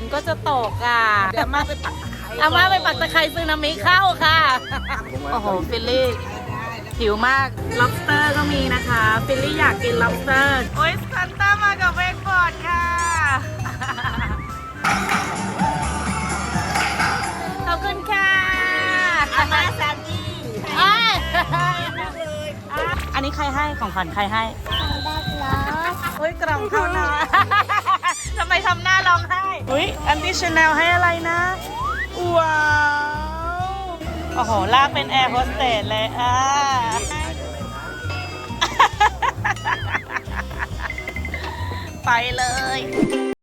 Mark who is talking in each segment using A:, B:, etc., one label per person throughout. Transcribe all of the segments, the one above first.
A: นก็จะตกอะ
B: เดี๋ยวมาไปปักตะไคร้
A: อาม่าไปปักตะไคร้ซึนามิเข้าค่ะ โอ้โหฟิลลี่หิวมาก lobster ก็มีนะคะ ฟิลลี่อยากกิน lobster โอ้ยซันต้ามากับเวกบอร์ดค่ะ ขอบคุณค่ะ
B: อามาแซนดี้
A: อ้ายอันนี้ใครให้ของขวัญใครให้โอ้ยกล่องเข้านะ ทำไมทำหน้าร้องไห้อุ้ยอันตี้ชาแนลให้อะไรนะ ว้าว โอ้โห ลากเป็นแอร์โฮสเตสเลยอะไปเลย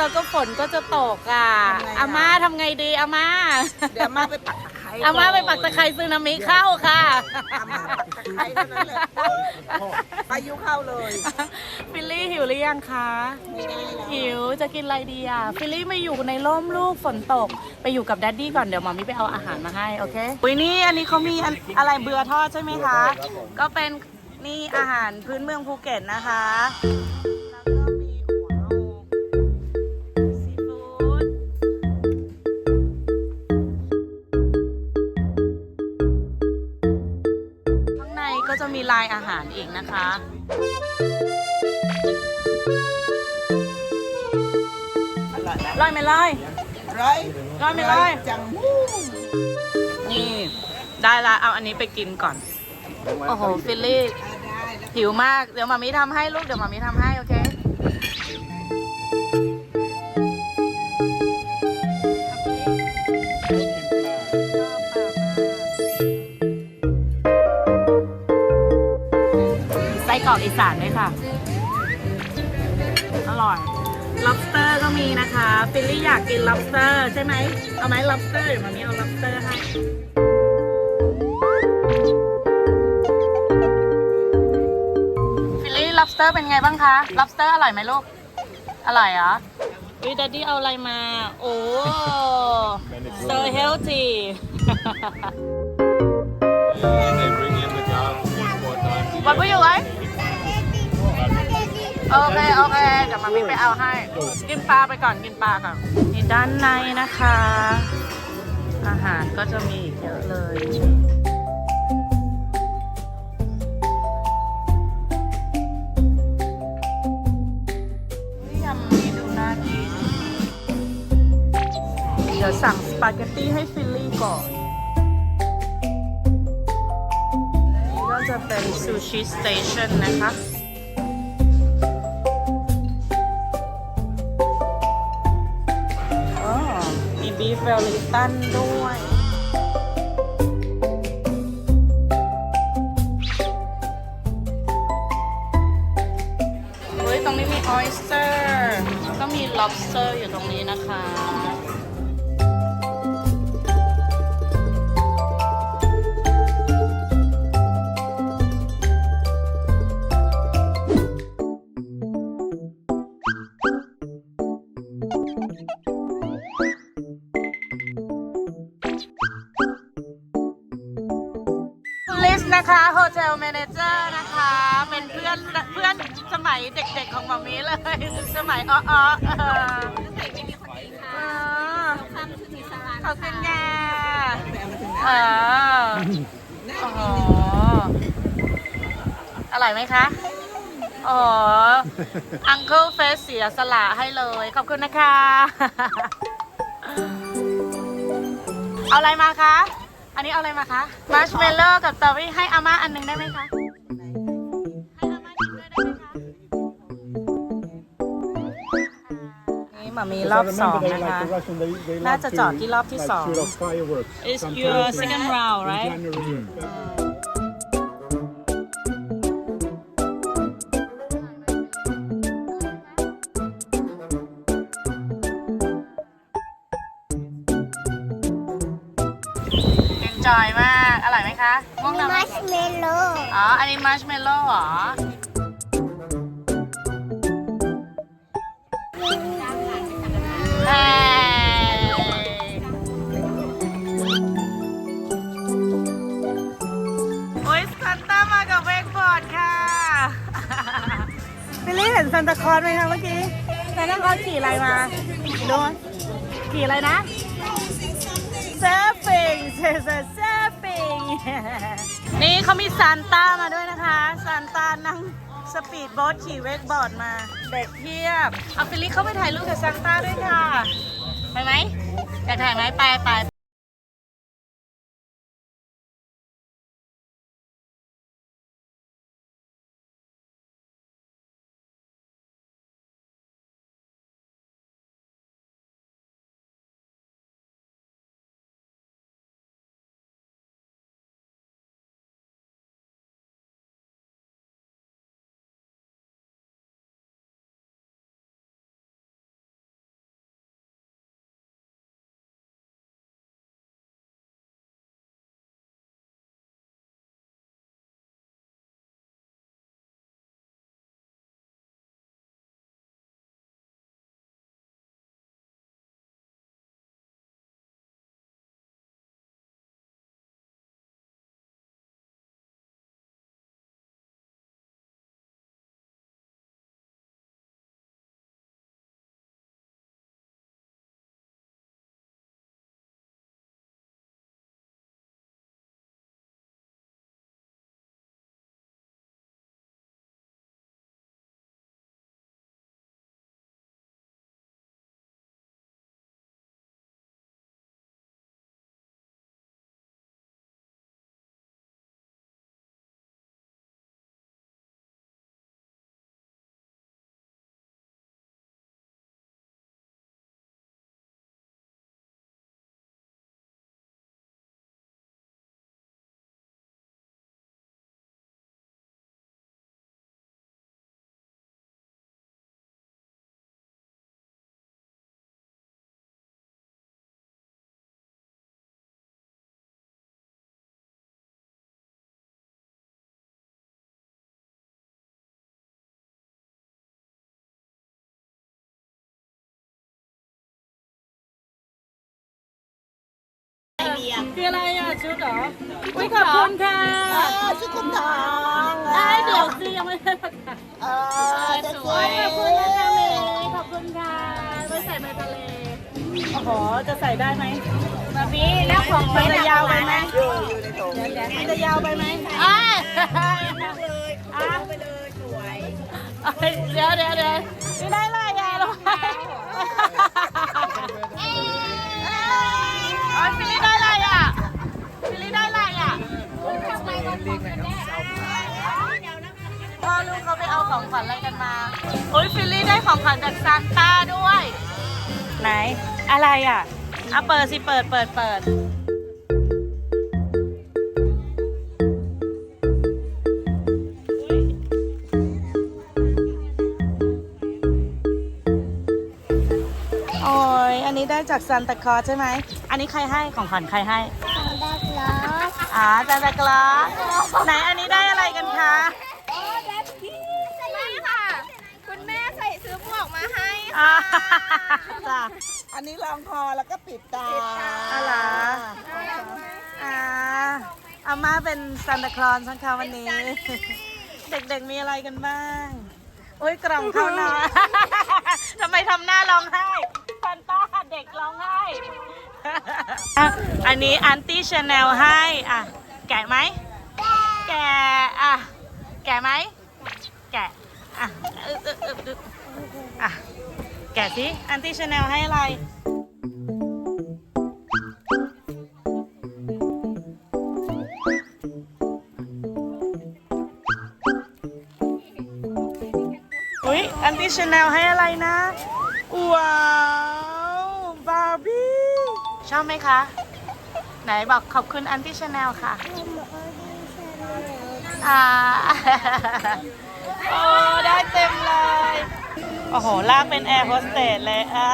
A: แล้วก็ฝนก็จะตกอะอาม่าทำไงดีอาม่า
B: เดี๋ยวมาไปปักตะไคร้
A: อาม่าไปปักตะไคร้ซึนามิเข้าค่ะ
B: อามาปักตะไคร้เท่านั้นเลยพายุเข้าเลย
A: ฟิลลี่หิวหรือยังคะ หิวจะกินอะไรดีอะ ฟิลลี่ไม่อยู่ในร่มลูกฝนตก ไปอยู่กับแดดดี้ก่อนเดี๋ยวหมอมี่ไปเอาอาหารมาให้ โอเคอุ้ยนี่อันนี้เขามีอันอะไรเบื่อทอดใช่ไหมคะ ก็เป็นนี่อาหารพื้นเมืองภูเก็ตนะคะ มีลายอาหารอีกนะคะ
B: อร่อยนะ
A: ลอยไม่ลอย
B: ร้อย
A: ร้อยไม่ร้อย
B: จังหู้
A: นี่ ได้ละเอาอันนี้ไปกินก่อน โอ้โห ฟิลลี่หิวมาก เดี๋ยวมามีทำให้ลูก เดี๋ยวมามีทำให้ โอเคไส้กรอกอีสานด้วยค่ะ อร่อย lobster ก็มีนะคะฟิลลี่อยากกิน lobster ใช่ไหม เอาไหม lobster เดี๋ยวมามีเอา lobster ให้ฟิลลี่ lobster เป็นไงบ้างคะ lobster อร่อยไหมลูก อร่อยเหรอวิดัดดี้เอาอะไรมา โอ้ so healthy
C: And they bring in the job three, four times a
A: What
C: year.
A: would you like โอเคโอเคเดี๋ยวมามีไปเอาให้ กินปลาไปก่อนกินปลาก่อนนี่ด้านในนะคะ อาหารก็จะมีอีกเยอะเลยยำมีดูน่ากินเดี๋ยวสั่งสปาเกตตี้ให้ฟิลลี่ก่อนนี่ก็จะเป็นซูชิสเตชันนะคะ เวลลิงตันด้วย เฮ้ย ตรงนี้มีออยสเตอร์ก็มี lobster อยู่ตรงนี้นะคะ สนะคะโฮเทล a ม a เจอร์นะคะ เป็นเพื่อนเพื่อนสมัยเด็กๆของหมามีเลย สมัยอ้อๆเออเออขอบคุณค่ะเออโอ้โหอร่อยไหมคะโอ้อังเคิลเฟสเสียสละให้เลย ขอบคุณนะคะ เอาอะไรมาคะ อันนี้เอาอะไรมาคะมาร์ชเมลโล่กับสตรอเบอรี่ให้อาม่าอันหนึงได้ไหมคะให้อาม่ากินด้วยได้ไหมคะนี่หมามีรอบสองนะคะ น่าจะจอดที่รอบที่สอง It's your second round right อยมาก อร่อยไหมคะง่วงนอนไหม
B: มัชเมลโล่
A: อ๋อ อันนี้มัชเมลโล่เหรอ เฮ้โอ้ยซันต้ามากับเวกบอร์ดค่ะบิลลี่เห็นซันตาคลอสไหมคะเมื่อกี้ซันตาคลอสขี่อะไรมาดูมั้ยขี่อะไรนะ surfing เซเซ surfing นี่เขามีซานต้ามาด้วยนะคะซานต้านั่งสปีดโบ๊ทขี่เวกบอร์ดมา เด็กเพียบ เอาฟิลิปเข้าไปถ่ายรูปกับซานต้าด้วยค่ะ ไปไหมอยากถ่ายไหมไปไป คืออะไรอะชุดเหรออุ้ยขอบคุณค่ะ
B: เออชุดคุณทอง
A: ได้เดี๋ยวสิยังไม่ได้ประกาศ
B: เออจะสวย
A: ขอบคุณนะคะเมย์ขอบคุณค่ะไว้ใส่ในทะเลโอ้โหจะใส่ได้ไหมมาบีแล้วของมันจะยาวไปไหม
B: อยู่อยู่ในถุง
A: มันจะยาวไปไหมอะ
B: เลยเอาไปเลยสวย
A: เดี๋ยวเดี๋ยวเดี๋ยวไม่ได้ลาย พ่อลูกเขาไปเอาของขวัญอะไรกันมาโอ้ยฟิลลี่ได้ของขวัญจากซานต้าด้วย ไหน อะไรอะอะเปิดสิ เปิดเปิดเปิดโอ้ยอันนี้ได้จากซันตาคลอสใช่ไหม อันนี้ใครให้ของขวัญใครให้
B: ดักลอ ส
A: อ่าซันตาคลอสไหนอันนี้ได้อะไรกันคะ
D: ไม่ค่ะ คุณแม่ใส่ซื้อหมวกมาให้
A: อ่า
D: ค่ะ
A: จ้ะ
B: อันนี้รองคอแล้วก็ปิดตา
A: อะไรอ่าอาม่าเป็นซันตาคลอสนะคะวันนี้ เด็กๆมีอะไรกันบ้าง โอ้ยกล่องเข้าหน้าทำไมทำหน้าร้องไห้ซันต้าเด็กร้องไห้ อันนี้อันตี้ชาแนลให้อะแกะไหมแกะอะแกะไหมแกะอะอะแกะสิอันตี้ชาแนลให้อะไรอุ้ยอันตี้ชาแนลให้อะไรนะว้าว ชอบไหมคะ ไหนบอกขอบคุณอันตี้ชาแนลค่ะอ่าโอ้ได้เต็มเลย โอ้โห ลากเป็นแอร์โฮสเตสเลยอ่า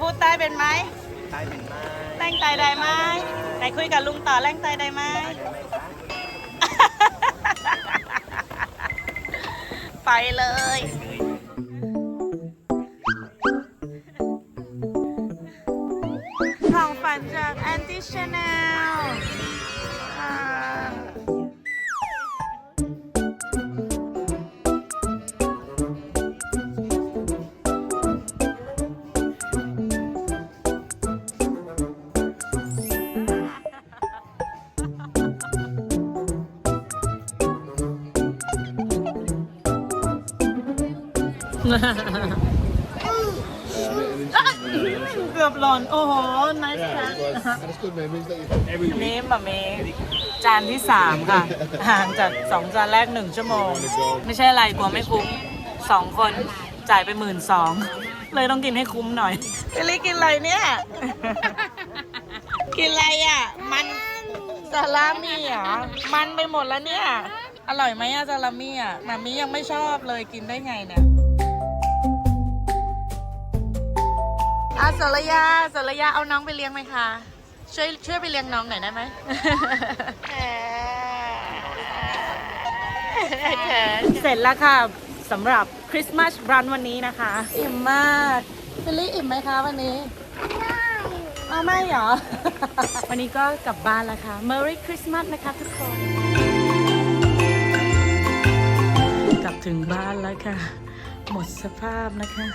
A: พูดใต้เป็นไหม
C: ใต้เป็นไม้
A: ใต้ร่งใจได้ไหมไหนคุยกับลุงต่อแร่งใจได้ไหมไปเลย ของฝันจากแอนตี้ชาแนลเกือบหล่น โอ้โห nice
C: Yeah,
A: catch
C: it was. And it's good memories that you think every
A: อัน
C: week.
A: นี้บะเมจานที่ 3 ค่ะ ห่างจาก 2 จานแรก 1 ชั่วโมง ไม่ใช่อะไรกลัวไม่คุ้ม 2 คนจ่ายไปหมื่นสองเลยต้องกินให้คุ้มหน่อยเอลี่กินอะไรเนี่ย กินอะไรอะ มันซาลามี่เหรอ มันไปหมดแล้วเนี่ย อร่อยไหมอะซาลามี่อะมามิยังไม่ชอบเลยกินได้ไงเนี่ย อาสรยาสรยาเอาน้องไปเลี้ยงไหมคะ ช่วยช่วยไปเลี้ยงน้องหน่อยได้ไหมเสร็จแล้วค่ะสำหรับคริสต์มาสรันวันนี้นะคะ อิ่มมากฟิลลี่อิ่มไหมคะวันนี้ไม่ไม่เหรอ วันนี้ก็กลับบ้านแล้วค่ะ Merry Christmas นะคะทุกคน กลับถึงบ้านแล้วค่ะ หมดสภาพนะคะ